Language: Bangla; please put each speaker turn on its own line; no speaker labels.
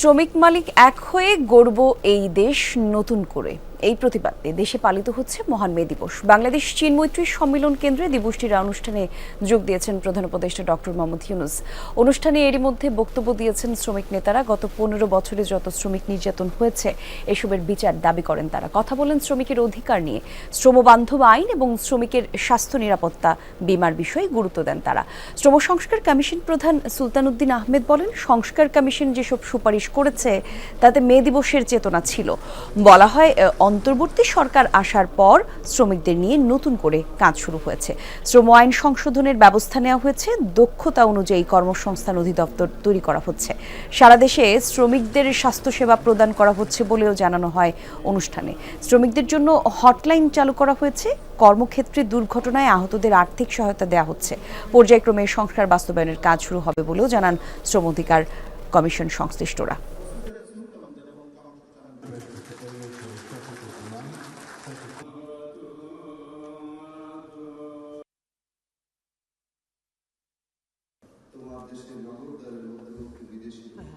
শ্রমিক মালিক এক হয়ে গড়ব এই দেশ নতুন করে। এই প্রতিবাদে দেশে পালিত হচ্ছে মহান মে দিবস। বাংলাদেশ চীন মৈত্রী সম্মেলন কেন্দ্রে দিবসটির অনুষ্ঠানে যোগ দিয়েছেন প্রধান উপদেষ্টা ডক্টর মোহাম্মদ ইউনুস। অনুষ্ঠানে এরই মধ্যে বক্তব্য দিয়েছেন শ্রমিক নেতারা, গত পনেরো বছরে যত শ্রমিক নির্যাতন হয়েছে, এসবের বিচার দাবি করেন তারা। কথা বলেন শ্রমিকের অধিকার নিয়ে। শ্রমবান্ধব আইন এবং শ্রমিকের স্বাস্থ্য নিরাপত্তা বিমার বিষয়ে গুরুত্ব দেন তারা। শ্রম সংস্কার কমিশন প্রধান সুলতান উদ্দিন আহমেদ বলেন, সংস্কার কমিশন যেসব সুপারিশ করেছে, তাতে মে দিবসের চেতনা ছিল। বলা হয় অন্তর্বর্তী সরকার আসার পর শ্রমিকদের নিয়ে নতুন করে কাজ শুরু হয়েছে। শ্রম আইন সংশোধনের ব্যবস্থা নেওয়া হয়েছে। দক্ষতা অনুযায়ী কর্মসংস্থান অধিদপ্তর তৈরি করা হচ্ছে। সারা দেশে শ্রমিকদের স্বাস্থ্যসেবা প্রদান করা হচ্ছে বলেও জানানো হয় অনুষ্ঠানে। শ্রমিকদের জন্য হটলাইন চালু করা হয়েছে। কর্মক্ষেত্রে দুর্ঘটনায় আহতদের আর্থিক সহায়তা দেওয়া হচ্ছে। পর্যায়ক্রমে সংস্কার বাস্তবায়নের কাজ শুরু হবে বলেও জানান শ্রম অধিকার কমিশন সংশ্লিষ্টরা। तो आप जैसे मांगो कर लोग विदेशी